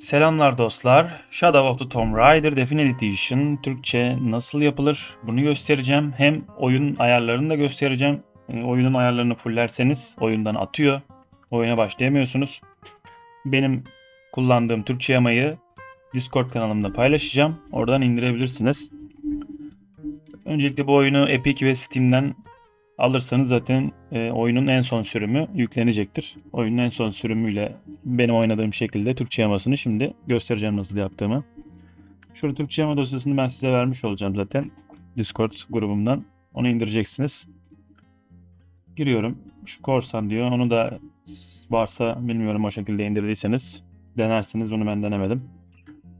Selamlar dostlar. Shadow of the Tomb Raider Definitive Edition Türkçe nasıl yapılır bunu göstereceğim. Hem oyun ayarlarını da göstereceğim. E, Oyunun ayarlarını fullerseniz oyundan atıyor. Oyuna başlayamıyorsunuz. Benim kullandığım Türkçe yamayı Discord kanalımda paylaşacağım. Oradan indirebilirsiniz. Öncelikle bu oyunu Epic ve Steam'den alırsanız zaten e, oyunun en son sürümü yüklenecektir. Oyunun en son sürümüyle benim oynadığım şekilde Türkçe yamasını şimdi göstereceğim nasıl yaptığımı. Şurada Türkçe yama dosyasını ben size vermiş olacağım zaten Discord grubumdan. Onu indireceksiniz. Giriyorum. Şu korsan diyor. Onu da varsa bilmiyorum o şekilde indirdiyseniz denersiniz. Bunu ben denemedim.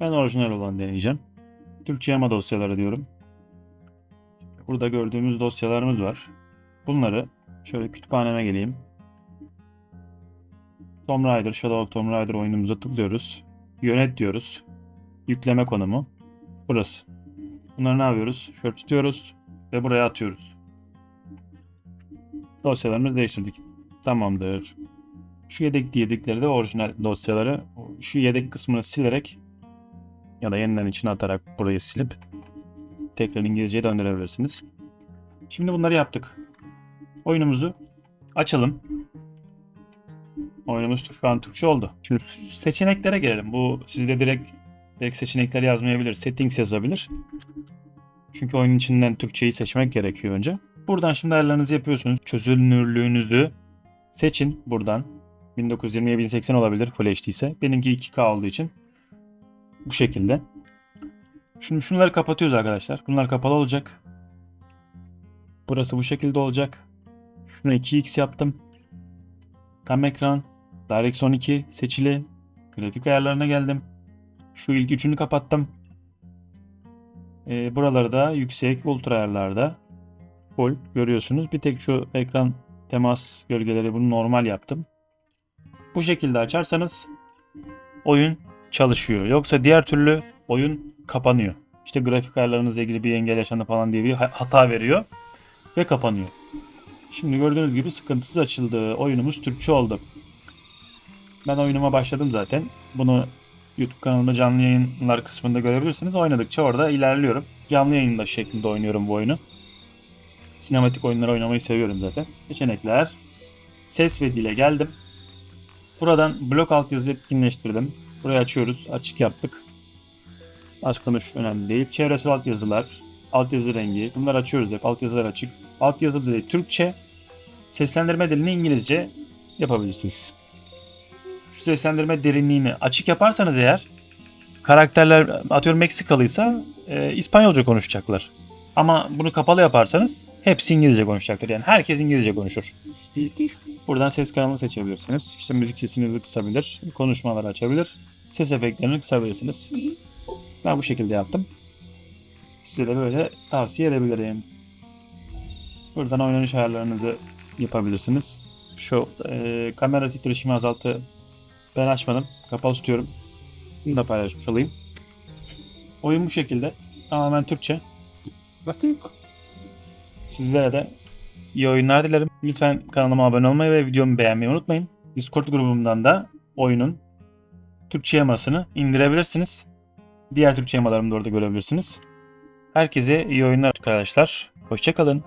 Ben orijinal olan deneyeceğim. Türkçe yama dosyaları diyorum. Burada gördüğümüz dosyalarımız var. Bunları şöyle kütüphaneme geleyim. Tomb Raider, Shadow of Tomb Raider oyunumuza tıklıyoruz. Yönet diyoruz. Yükleme konumu. Burası. Bunları ne yapıyoruz? Şöyle tutuyoruz ve buraya atıyoruz. Dosyalarımızı değiştirdik. Tamamdır. Şu yedek yedekleri de orijinal dosyaları şu yedek kısmını silerek ya da yeniden içine atarak burayı silip tekrar İngilizceye döndürebilirsiniz. Şimdi bunları yaptık. Oyunumuzu açalım. Oyunumuz şu an Türkçe oldu. Şimdi seçeneklere gelelim. Bu sizde direkt direkt seçenekler yazmayabilir. Settings yazabilir. Çünkü oyunun içinden Türkçeyi seçmek gerekiyor önce. Buradan şimdi ayarlarınızı yapıyorsunuz. Çözünürlüğünüzü seçin buradan. 1920'ye 1080 olabilir Full HD ise. Benimki 2K olduğu için bu şekilde. Şimdi şunları kapatıyoruz arkadaşlar. Bunlar kapalı olacak. Burası bu şekilde olacak. Şunu 2x yaptım. Tam ekran. DirectX 12 seçili. Grafik ayarlarına geldim. Şu ilk üçünü kapattım. Ee, buraları da yüksek ultra ayarlarda. Full görüyorsunuz. Bir tek şu ekran temas gölgeleri bunu normal yaptım. Bu şekilde açarsanız oyun çalışıyor. Yoksa diğer türlü oyun kapanıyor. İşte grafik ayarlarınızla ilgili bir engel yaşandı falan diye bir ha- hata veriyor ve kapanıyor. Şimdi gördüğünüz gibi sıkıntısız açıldı. Oyunumuz Türkçe oldu. Ben oyunuma başladım zaten. Bunu YouTube kanalımda canlı yayınlar kısmında görebilirsiniz. Oynadıkça orada ilerliyorum. Canlı yayında şeklinde oynuyorum bu oyunu. Sinematik oyunları oynamayı seviyorum zaten. Seçenekler. Ses ve dile geldim. Buradan blok altyazı etkinleştirdim. Burayı açıyoruz. Açık yaptık. Başka şu önemli değil. Çevresel altyazılar, altyazı rengi. Bunları açıyoruz hep. Altyazılar açık. Altyazı dili Türkçe. Seslendirme dilini İngilizce yapabilirsiniz. Şu seslendirme derinliğini açık yaparsanız eğer karakterler atıyorum Meksikalıysa e, İspanyolca konuşacaklar. Ama bunu kapalı yaparsanız hepsi İngilizce konuşacaktır. Yani herkes İngilizce konuşur. Buradan ses kanalını seçebilirsiniz. İşte müzik sesini kısabilir, konuşmaları açabilir, ses efektlerini kısabilirsiniz. Ben bu şekilde yaptım. Size de böyle tavsiye edebilirim. Buradan oynanış ayarlarınızı yapabilirsiniz. Şu e, kamera titreşimi azaltı ben açmadım. Kapalı tutuyorum. Bunu da paylaşmış olayım. Oyun bu şekilde. Tamamen Türkçe. Sizlere de iyi oyunlar dilerim. Lütfen kanalıma abone olmayı ve videomu beğenmeyi unutmayın. Discord grubumdan da oyunun Türkçe yamasını indirebilirsiniz. Diğer Türkçe yamalarımı da orada görebilirsiniz. Herkese iyi oyunlar arkadaşlar. Hoşçakalın.